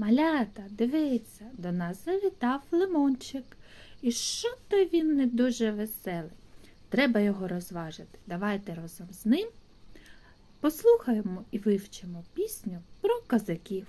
Малята, дивіться, до нас завітав лимончик. І що то він не дуже веселий. Треба його розважити. Давайте разом з ним послухаємо і вивчимо пісню про козаків.